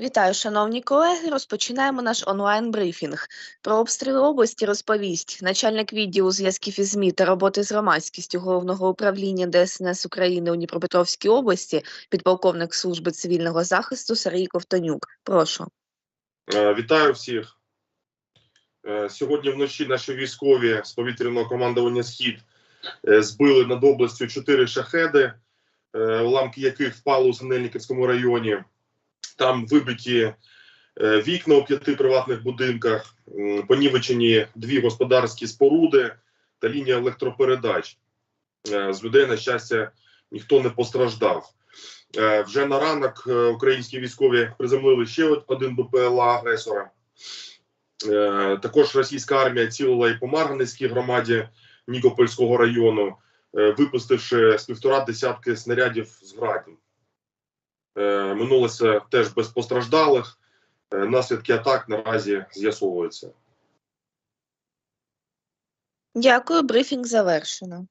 Вітаю, шановні колеги. Розпочинаємо наш онлайн-брифінг. Про обстріли області розповість начальник відділу зв'язків із ЗМІ та роботи з громадськістю Головного управління ДСНС України у Дніпропетровській області, підполковник служби цивільного захисту Сергій Ковтонюк. Прошу. Е, Вітаю всіх. Е, Сьогодні вночі наші військові з повітряного командування Схід е, збили над областю чотири шахеди, уламки яких впали у Синельниківському районі. Там вибиті е, вікна у п'яти приватних будинках, понівечені дві господарські споруди та лінія електропередач. Е, З людей, на щастя, ніхто не постраждав. Е, Вже на ранок е, українські військові приземлили ще один БПЛА агресора. Е, Також російська армія цілила і по Марганецькій громаді Нікопольського району, е, випустивши з півтора десятки снарядів з градів. Е, Минулося теж без постраждалих. Е, Наслідки атак наразі з'ясовуються. Дякую, брифінг завершено.